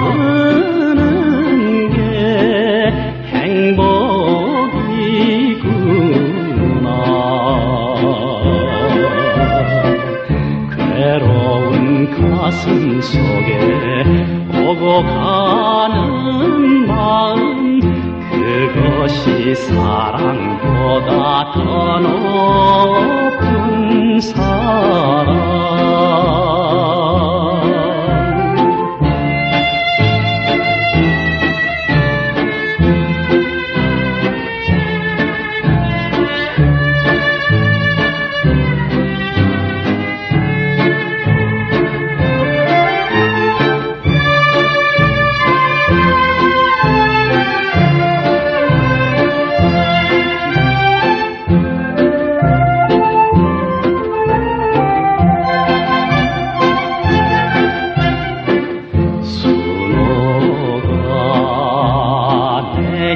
모르는 게 행복이구나. 괴로운 가슴 속에 오고 가는 마음 그것이 사랑보다 더 높은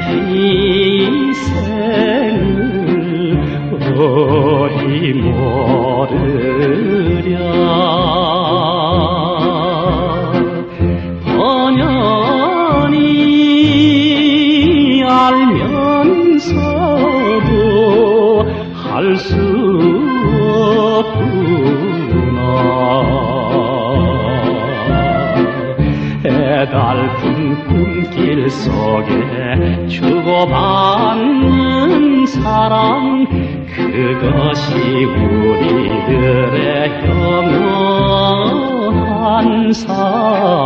희생을 어리 모르랴. 번연히 알면서도 할 수 없구 해달픈 꿈길 속에 주고받는 사랑 그것이 우리들의 영원한 사랑